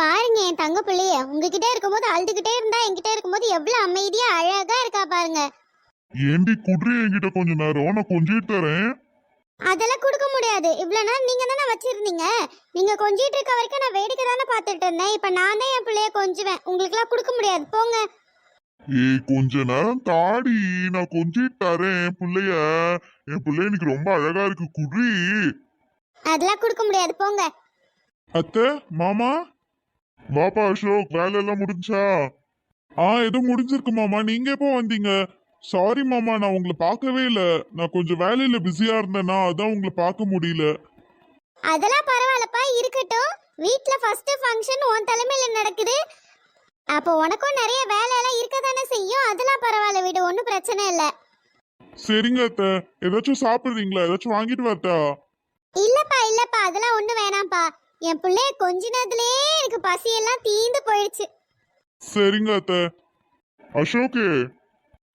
பாருங்க என் தங்க பிள்ளைய உங்ககிட்ட இருக்கும்போது அழுதுகிட்டே இருந்தா என்கிட்ட இருக்கும்போது எவ்வளவு அமைதியா அழகா இருக்கா பாருங்க. ஏண்டி குடுறி என்கிட்ட கொஞ்ச நேரம் நான் கொஞ்சிட்டு தரேன். அதெல்லாம் கொடுக்க முடியாது. இவ்வளவு நேரம் நீங்க தானே வச்சிருந்தீங்க. நீங்க கொஞ்சிட்டு இருக்க வரைக்கும் நான் வேடிக்கை தானே பார்த்துட்டு இருந்தேன். இப்ப நான் தான் என் பிள்ளைய கொஞ்சுவேன். உங்களுக்குலாம் கொடுக்க முடியாது. போங்க. ஏய் கொஞ்ச நேரம் தாடி நான் கொஞ்சிட்டு தரேன் பிள்ளைய. என் பிள்ளை எனக்கு ரொம்ப அழகா இருக்கு. குடுறி. அதெல்லாம் கொடுக்க முடியாது. போங்க. அத்தை மாமா. வாப்பா அசோக் வேலை எல்லாம் முடிஞ்சா? ஆ ஏதோ முடிஞ்சிருக்கு மாமா. நீங்க எப்போ வந்தீங்க? சாரி மாமா நான் உங்களை பார்க்கவே இல்லை. நான் கொஞ்சம் வேலையில பிஸியா இருந்தேனா அதான் உங்களை பார்க்க முடியல. அதெல்லாம் பரவாயில்லப்பா. இருக்கட்டும். வீட்ல ஃபர்ஸ்ட் ஃபங்க்ஷன் உன் தலைமையில நடக்குது. அப்போ உனக்கும் நிறைய வேலையெல்லாம் இருக்க தானே செய்யும்? அதெல்லாம் பரவாயில்ல விடு. ஒன்றும் பிரச்சனை இல்லை. சரிங்க அத்தை. ஏதாச்சும் சாப்பிடுறீங்களா? ஏதாச்சும் வாங்கிட்டு வரட்டா இல்லப்பா இல்லப்பா. அதெல்லாம் ஒன்றும் வேணாம்ப்பா. என் பிள்ளைய கொஞ்சினதுலயே எனக்கு பசியெல்லாம் தீந்து போயிடுச்சு. சரிங்க அத்த. அசோக்கு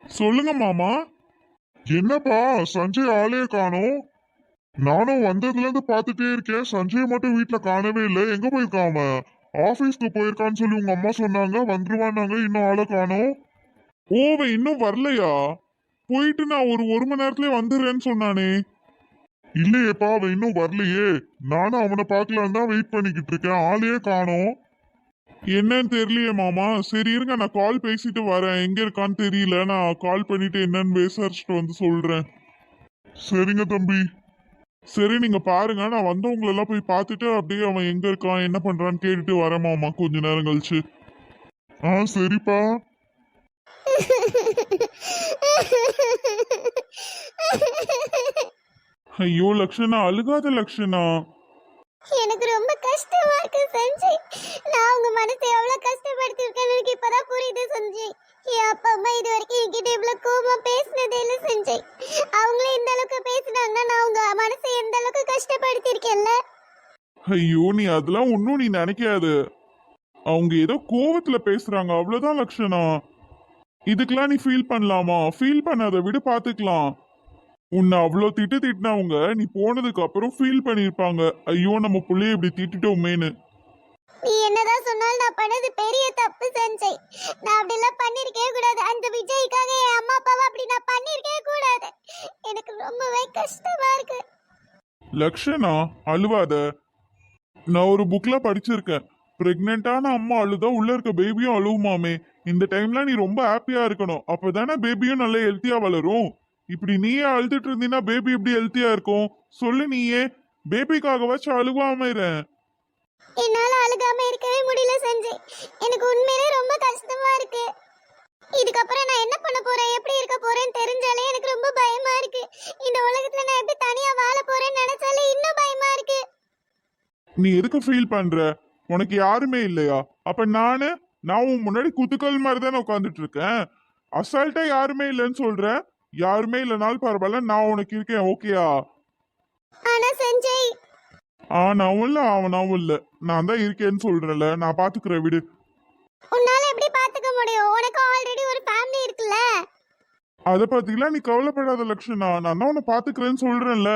சொல்லுங்க மாமா. என்னப்பா சஞ்சய் ஆளே காணோம்? நானும் வந்ததுல இருந்து பார்த்துட்டே இருக்கேன். சஞ்சய் மட்டும் வீட்டுல காணவே இல்லை. எங்க போயிருக்கான் அவன்? ஆபீஸ்க்கு போயிருக்கான்னு சொல்லி உங்க அம்மா சொன்னாங்க. வந்துருவான்னாங்க. இன்னும் ஆளை காணோம். ஓவன் இன்னும் வரலையா? போயிட்டு நான் ஒரு ஒரு மணி நேரத்துலயே வந்துடுறேன்னு சொன்னானே. இல்லையேப்பா அவன் இன்னும் வரலையே. நானும் அவனை பார்க்கலான்னு தான் வெயிட் பண்ணிக்கிட்டு இருக்கேன். ஆளையே காணோம். என்னன்னு தெரியலையே மாமா. சரி இருங்க நான் கால் பேசிட்டு வரேன். எங்க இருக்கான்னு தெரியல. நான் கால் பண்ணிட்டு என்னன்னு விசாரிச்சுட்டு வந்து சொல்றேன். சரிங்க தம்பி. சரி நீங்க பாருங்க. நான் வந்தவங்களெல்லாம் போய் பார்த்துட்டு அப்படியே அவன் எங்க இருக்கான் என்ன பண்றான்னு கேட்டுட்டு வரேன் மாமா கொஞ்ச நேரம் கழிச்சு. ஆ சரிப்பா. ஐயோ லக்ஷனா அழுகாத லக்ஷனா. எனக்கு ரொம்ப கஷ்டமா இருக்கு சஞ்சய் நான் உங்க மனசை எவ்வளவு கஷ்டப்படுத்திருக்கேன்னு எனக்கு இப்பதான் புரியுது சஞ்சய் என் அப்பா அம்மா இது வரைக்கும் என்கிட்ட இவ்வளவு கோபமா பேசினதே இல்லை சஞ்சய் அவங்களே இந்த அளவுக்கு பேசினாங்கன்னா நான் உங்க மனசை எந்த அளவுக்கு கஷ்டப்படுத்திருக்கேன்ல ஐயோ நீ அதெல்லாம் ஒன்றும் நீ நினைக்காத. அவங்க ஏதோ கோவத்துல பேசுறாங்க அவ்வளவுதான் லக்ஷனா. இதுக்கெல்லாம் நீ ஃபீல் பண்ணலாமா? ஃபீல் பண்ணாத விடு பார்த்துக்கலாம் உன்னை அவ்வளோ திட்டு திட்டினவங்க நீ போனதுக்கு அப்புறம் ஃபீல் பண்ணியிருப்பாங்க. ஐயோ நம்ம புள்ளைய இப்படி திட்டிட்டோமேன்னு. நீ என்னதான் சொன்னாலும் நான் பண்ணது பெரிய தப்பு சஞ்சய். நான் அப்படிலாம் பண்ணிருக்கவே கூடாது. அந்த விஜய்க்காக என் அம்மா அப்பாவை அப்படி நான் பண்ணிருக்கவே கூடாது. எனக்கு ரொம்பவே கஷ்டமா இருக்கு. லக்ஷனா அழுவாத. நான் ஒரு புக்ல படிச்சிருக்கேன். பிரெக்னென்ட்டான அம்மா அழுதா உள்ள இருக்க பேபியும் அழுவுமாமே. இந்த டைம்ல நீ ரொம்ப ஹாப்பியா இருக்கணும். அப்பதானே பேபியும் நல்ல ஹெல்த்தியா வளரும். இப்படி நீயே அழுதுட்டு இருந்தீன்னா பேபி எப்படி ஹெல்த்தியா இருக்கும்? சொல்லு நீயே. பேபிக்காகவாச்சும் அழுவாம இரு. என்னால அழுகாம இருக்கவே முடியல சஞ்சய் எனக்கு உண்மையிலே ரொம்ப கஷ்டமா இருக்கு. இதுக்கப்புறம் நான் என்ன பண்ண போறேன்? எப்படி இருக்க போறேன்னு தெரிஞ்சாலே எனக்கு ரொம்ப பயமா இருக்கு. இந்த உலகத்துல நான் எப்படி தனியா வாழ போறேன்னு நினைச்சாலே இன்னும் பயமா இருக்கு. நீ எதுக்கு ஃபீல் பண்ற? உனக்கு யாருமே இல்லையா? அப்ப நானு நான் உன் முன்னாடி குத்துக்கல் மாதிரி தானே உட்காந்துட்டு இருக்கேன். அசால்ட்டா யாருமே இல்லைன்னு சொல்ற? யாருமே இல்லைனாலும் பரவாயில்ல நான் உனக்கு இருக்கேன் ஓகேயா ஆனா சஞ்சய். ஆனாவும் இல்ல அவனாவும் இல்ல நான் தான் இருக்கேன்னு சொல்றேன்ல நான் பாத்துக்கிறேன் விடு. உன்னால எப்படி பாத்துக்க முடியும்? உனக்கு ஆல்ரெடி ஒரு ஃபேமிலி இருக்குல்ல. அதை பத்திலாம் நீ கவலைப்படாத லக்ஷனா. நான் தான் உன்னை பாத்துக்கிறேன்னு சொல்றேன்ல.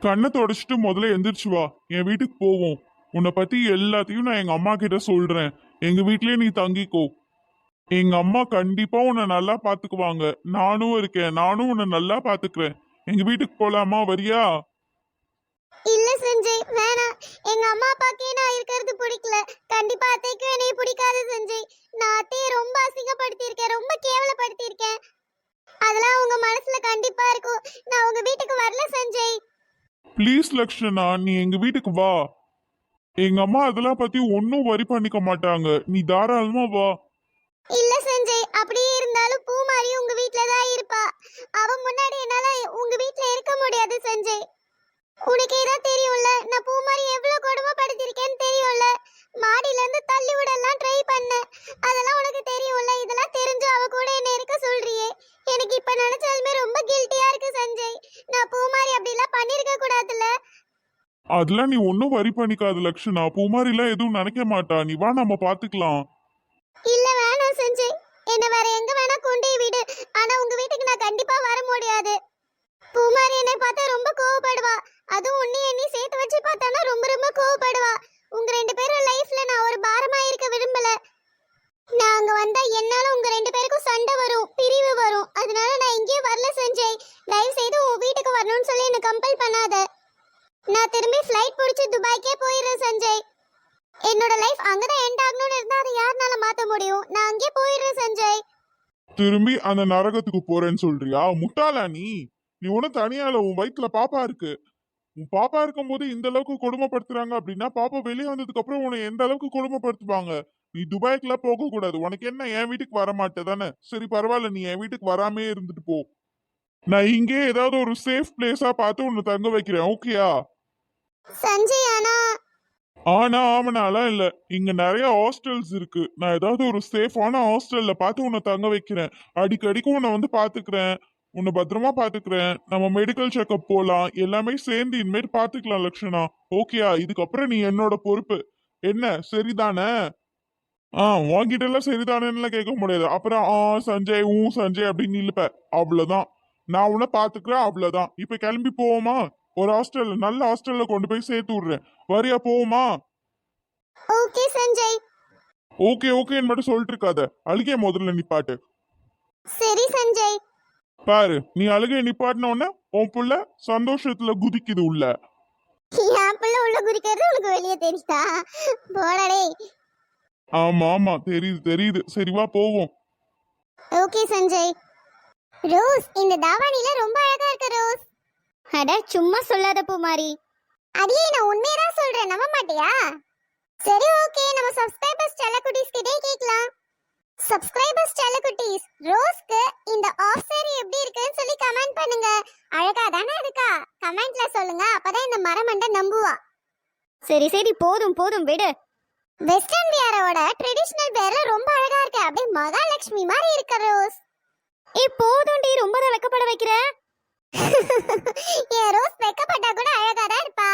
கண்ணை தொடச்சிட்டு முதல்ல எந்திரிச்சு வா. என் வீட்டுக்கு போவோம். உன்னை பத்தி எல்லாத்தையும் நான் எங்க அம்மா கிட்ட சொல்றேன். எங்க வீட்லயே நீ தங்கிக்கோ. எங்க அம்மா கண்டிப்பா உன்னை நல்லா பாத்துக்குவாங்க. நானும் இருக்கேன். நானும் உன்னை நல்லா பாத்துக்கிறேன். எங்க வீட்டுக்கு போலாமா வரியா? இல்ல சஞ்சய் வேணாம். எங்க அம்மா அப்பாக்கே நான் இருக்கிறது பிடிக்கல. கண்டிப்பா அத்தைக்கும் என்னைய பிடிக்காது சஞ்சய். நான் அத்தையை ரொம்ப அசிங்கப்படுத்தியிருக்கேன். ரொம்ப கேவலப்படுத்தியிருக்கேன். அதெல்லாம் உங்க மனசுல கண்டிப்பா இருக்கும். நான் உங்க வீட்டுக்கு வரல சஞ்சய். ப்ளீஸ் லக்ஷனா நீ எங்க வீட்டுக்கு வா. எங்க அம்மா அதெல்லாம் பத்தி ஒன்னும் வரி பண்ணிக்க மாட்டாங்க. நீ தாராளமா வா. இல்ல சஞ்சய் அப்படியே இருந்தாலும் பூமாரி உங்க வீட்ல தான் இருப்பா. அவ முன்னாடி என்னால உங்க வீட்ல இருக்க முடியாது சஞ்சய். உனக்கே தான் தெரியும்ல நான் பூமாரி எவ்வளவு கொடுமைப்படுத்திருக்கேன்னு தெரியும்ல. மாடியில இருந்து தள்ளி விடலாம் ட்ரை பண்ணேன். அதெல்லாம் உனக்கு தெரியும்ல இதெல்லாம் தெரிஞ்சு அவ கூட என்ன இருக்க சொல்றியே. எனக்கு இப்ப நினைச்சாலுமே ரொம்ப கில்ட்டியா இருக்கு சஞ்சய். நான் பூமாரி அப்படிலாம் பண்ணிருக்க கூடாதுல்ல. அதெல்லாம் நீ ஒன்னும் வரி பண்ணிக்காத லக்ஷனா. பூமாரிலாம் எதுவும் நினைக்க மாட்டா. நீ வா நம்ம பாத்துக்கலாம் இல்ல தான் செஞ்சேன். என்ன வேற எங்க வேணா கொண்டே விடு. ஆனா உங்க வீட்டுக்கு நான் கண்டிப்பா வர முடியாது. பூமாரி என்னை பார்த்தா ரொம்ப கோவப்படுவா. அதுவும் உன்னை என்னை சேர்த்து வச்சு பார்த்தானா ரொம்ப ரொம்ப கோவப்படுவா. உங்க ரெண்டு பேரும் லைஃப்ல நான் ஒரு பாரமா இருக்க விரும்பல. நான் அங்க வந்தா என்னால உங்க ரெண்டு பேருக்கும் சண்டை வரும் பிரிவு வரும். அதனால நான் இங்கேயே வரல செஞ்சேன். தயவு செய்து உன் வீட்டுக்கு வரணும்னு சொல்லி என்ன கம்பல் பண்ணாத. நான் திரும்பி ஃப்ளைட் பிடிச்சி துபாய்க்கே போயிடுறேன் சஞ்சய். லைஃப் அங்கதான் எண்ட் ஆகணும்னு இருந்தா அதை யாருனால மாத்த முடியும்? நான் அங்கே போயிடுறேன் சஞ்சய். திரும்பி அந்த நரகத்துக்கு போறேன்னு சொல்றியா? முட்டாளா நீ? நீ ஒன்னும் தனியால உன் வயித்துல பாப்பா இருக்கு. உன் பாப்பா இருக்கும்போது இந்த அளவுக்கு கொடுமைப்படுத்துறாங்க அப்படின்னா பாப்பா வெளியே வந்ததுக்கு அப்புறம் உன்னை எந்த அளவுக்கு கொடுமைப்படுத்துவாங்க? நீ துபாய்க்குலாம் போக கூடாது உனக்கு என்ன என் வீட்டுக்கு வர மாட்டே தானே சரி பரவாயில்ல நீ என் வீட்டுக்கு வராமே இருந்துட்டு போ. நான் இங்கே ஏதாவது ஒரு சேஃப் பிளேஸா பார்த்து உன்னை தங்க வைக்கிறேன். ஓகேயா சஞ்சய் ஆனா ஆனா ஆமனாலாம் இல்ல. இங்க நிறைய ஹாஸ்டல்ஸ் இருக்கு. நான் ஏதாவது ஒரு சேஃபான ஹாஸ்டல்ல பார்த்து உன்னை தங்க வைக்கிறேன். அடிக்கடிக்கு உன்னை வந்து பாத்துக்கிறேன். உன்னை பத்திரமா பாத்துக்கிறேன். நம்ம மெடிக்கல் செக்கப் போலாம். எல்லாமே சேர்ந்து இனிமேல் பாத்துக்கலாம் லக்ஷனா. ஓகேயா இதுக்கப்புறம் நீ என்னோட பொறுப்பு. என்ன? சரிதானே? ஆ உன்கிட்ட எல்லாம் சரிதானேன்னு கேட்க முடியாது. அப்புறம் ஆ சஞ்சய் ஊ சஞ்சய் அப்படின்னு நில்லுப்ப. அவ்வளவுதான். நான் உன்னை பாத்துக்கிறேன் அவ்வளவுதான். இப்ப கிளம்பி போவோமா? ஒரு ஹாஸ்டல்ல நல்ல ஹாஸ்டல்ல கொண்டு போய் சேர்த்து விடுறேன். வரியா போவோமா? ஓகே சஞ்சய். ஓகே ஓகேன்னு மட்டும் சொல்லிட்டு இருக்காத அழுகைய முதல்ல நிப்பாட்டு சரி சஞ்சய். பாரு நீ அழுகைய நிப்பாட்டின உடனே உன் புள்ள சந்தோஷத்துல குதிக்குது உள்ள. என் பிள்ளை உள்ள குறிக்கிறது உனக்கு வெளியே தெரியுதா? போடடே. ஆமா ஆமா தெரியுது தெரியுது. சரி வா போவோம். ஓகே சஞ்சய். ரோஸ் இந்த தாவாணில ரொம்ப அழகா இருக்கு ரோஸ். அட சும்மா சொல்லாத பூமாரி. அடியே நான் உண்மையா தான் சொல்றேன். நம்ப மாட்டியா? சரி ஓகே. நம்ம சப்ஸ்கிரைபர்ஸ் செல்லக்குட்டீஸ் கிட்டே கேட்கலாம். சப்ஸ்கிரைபர்ஸ் செல்லக்குட்டீஸ் ரோஸ்க்கு இந்த ஆஃப் சாரி எப்படி இருக்குன்னு சொல்லி கமெண்ட் பண்ணுங்க. அழகா தானே இருக்கா? கமெண்ட்ல சொல்லுங்க. அப்பதான் இந்த மரமண்டை நம்புவா. சரி சரி. போதும் போதும். விடு. வெஸ்டர்ன் வியரோட ட்ரெடிஷனல் வேர்ல ரொம்ப அழகா இருக்கு. அப்படியே மகாலட்சுமி மாதிரி இருக்க ரோஸ். ஏ போதும்டி. ரொம்ப வெக்கப்பட ஏ ரோஸ் வெக்கப்பட்டா கூட அழகா தான் இருப்பா.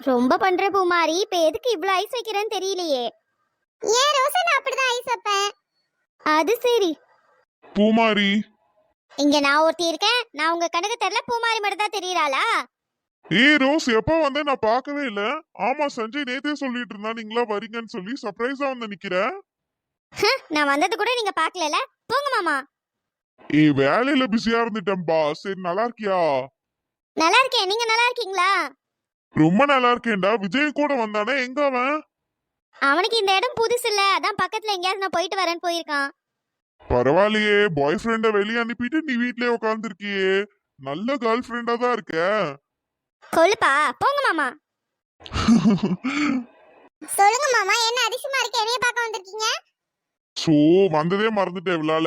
ரொம்ப பண்ற பூமாரி இப்ப எதுக்கு இவ்ளோ ஐஸ் வைக்கிறேன்னு தெரியலையே. ஏன் ரோஸ் நான் அப்படிதான் ஐஸ் வைப்பேன்? அது சரி. பூமாரி. இங்க நான் ஒருத்தி இருக்கேன். நான் உங்க கணக்கு தெரியல பூமாரி மட்டும் தான் தெரியறாளா? ஏய் ரோஸ் எப்போ வந்த நான் பார்க்கவே இல்ல. ஆமா சஞ்சய் நேத்தே சொல்லிட்டு இருந்தா நீங்களா வரீங்கன்னு சொல்லி சர்ப்ரைஸா வந்து நிக்கிற. நான் வந்தது கூட நீங்க பாக்கலல போங்க மாமா. ஏய் வேலையில பிஸியா இருந்துட்டேன்பா. சரி நல்லா இருக்கியா நல்லா இருக்கேன் நீங்க நல்லா இருக்கீங்களா ரொம்ப நல்லா இருக்கேன்டா விஜய் கூட வந்தானே? எங்க அவன்? அவனுக்கு இந்த இடம் புதுசு இல்ல. அதான் பக்கத்துல எங்கேயாவது நான் போயிட்டு வரேன்னு போயிருக்கான். பரவாயில்லையே. பாய் ஃப்ரெண்ட வெளியே அனுப்பிட்டு நீ வீட்லயே உட்காந்துருக்கியே நல்ல கேர்ள் ஃப்ரெண்டா தான் இருக்க. கொழுப்பா. போங்க மாமா. சொல்லுங்க மாமா. என்ன அதிசயமா இருக்கு? என்னைய பார்க்க வந்திருக்கீங்க? சோ வந்ததே மறந்துட்டேன் இவளால.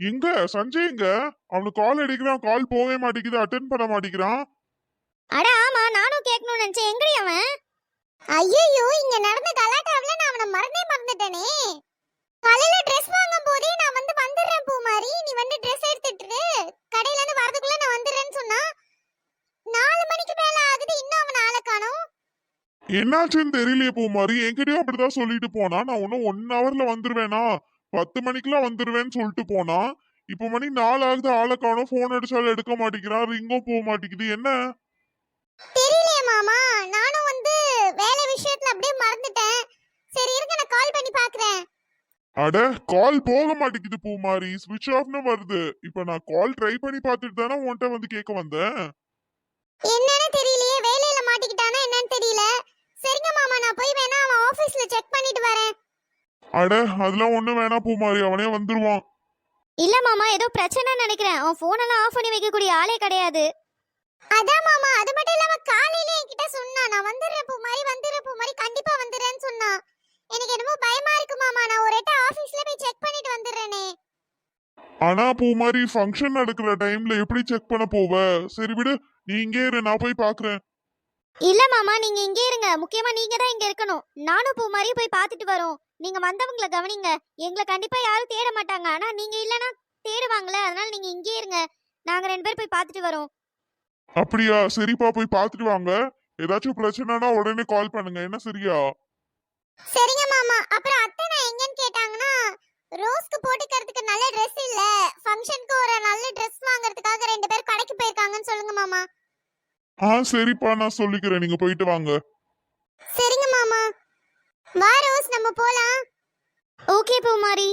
எங்க சஞ்சய் எங்க அவனுக்கு கால் அடிக்கிறான் கால் போகவே மாட்டேங்குது அட்டென்ட் பண்ண மாட்டேங்கிறான். அட ஆமா நானும் கேட்கணும்னு நினைச்சேன். எங்கடி அவன்? ஐயோ இங்க நடந்த கலாட்டாவுல நான் அவனை மறந்தே மறந்துட்டேனே. காலையில Dress வாங்கும் போதே நான் வந்து வந்துடுறேன் பூமாரி. நீ வந்து Dress எடுத்துட்டு. கடையில இருந்து வரதுக்குள்ள நான் வந்துடுறேன்னு சொன்னா நாலு மணிக்கு மேல ஆகுது இன்னும் அவன் ஆளை காணோம். என்னாச்சுன்னு தெரியலையே பூமாரி. என்கிட்டயும் அப்படிதான் சொல்லிட்டு போனா. நான் இன்னும் ஒன் ஹவர்ல வந்துருவேனா? பத்து மணிக்கெல்லாம் வந்துருவேன்னு சொல்லிட்டு போனா இப்ப மணி நாலு ஆகுது ஆளை காணும் போன் அடிச்சாலும் எடுக்க மாட்டேங்கிறான் ரிங்கும் போக மாட்டேங்குது என்ன? தெரியலையே மாமா நானும் வந்து வேலை விஷயத்துல அப்படியே மறந்துட்டேன். சரி இருங்க நான் கால் பண்ணி பாக்குறேன். அட கால் போக மாட்டேங்குது பூமாரி. ஸ்விட்ச் ஆஃப்னு வருது. இப்ப நான் கால் ட்ரை பண்ணி பார்த்துட்டு தானே உன்கிட்ட வந்து கேட்க வந்தேன். என்னன்னு தெரியலையே வேலையில மாட்டிக்கிட்டானா என்னன்னு தெரியல. சரிங்க மாமா நான் போய் வேணா அவன் ஆபீஸ்ல செக் பண்ணிட்டு வரேன். அட அதெல்லாம் ஒண்ணும் வேணாம் பூமாரி அவனே வந்துருவான். இல்ல மாமா ஏதோ பிரச்சனை நினைக்கிறேன். அவன் போன் எல்லாம் ஆஃப் பண்ணி வைக்கக்கூடிய ஆளே கிடையாது. அதான் மாமா அது மட்டும் இல்லாம காலையில என்கிட்ட சொன்னா நான் வந்துடுறேன் பூ மாதிரி வந்துடுறேன் பூ மாதிரி கண்டிப்பா வந்துடுறேன்னு சொன்னா. எனக்கு என்னமோ பயமா இருக்கு மாமா நான் ஒரு எட்ட ஆபீஸ்ல போய் செக் பண்ணிட்டு வந்துடுறேனே. ஆனா பூமாரி ஃபங்க்ஷன் நடக்கிற டைம்ல எப்படி செக் பண்ண போவ? சரி விடு நீ இங்கே இரு நான் போய் பாக்குறேன். இல்ல மாமா நீங்க இங்கே இருங்க. முக்கியமா நீங்க தான் இங்க இருக்கணும். நானும் பூ மாதிரி போய் பார்த்துட்டு வரோம். நீங்க வந்தவங்கள கவனிங்க. எங்களை கண்டிப்பா யாரும் தேட மாட்டாங்க. ஆனா நீங்க இல்லனா தேடுவாங்களே அதனால நீங்க இங்கே இருங்க. நாங்க ரெண்டு பேரும் போய் பார்த்துட்டு வரோம். அப்படியா? சரிப்பா போய் பார்த்துட்டு வாங்க. ஏதாச்சும் பிரச்சனைனா உடனே கால் பண்ணுங்க. என்ன சரியா சரிங்க மாமா அப்புறம் அத்தை நான் எங்கன்னு கேட்டாங்கன்னா ரோஸ்க்கு போட்டுக்கிறதுக்கு நல்ல Dress இல்ல ஃபங்க்ஷனுக்கு ஒரு நல்ல Dress வாங்குறதுக்காக ரெண்டு பேர் கடைக்கு போயிருக்காங்கன்னு சொல்லுங்க மாமா ஆ சரிப்பா நான் சொல்லிக்கிறேன். நீங்க போயிட்டு வாங்க. சரிங்க மாமா. வா ரோஸ் நம்ம போலாம். ஓகே பூமாரி.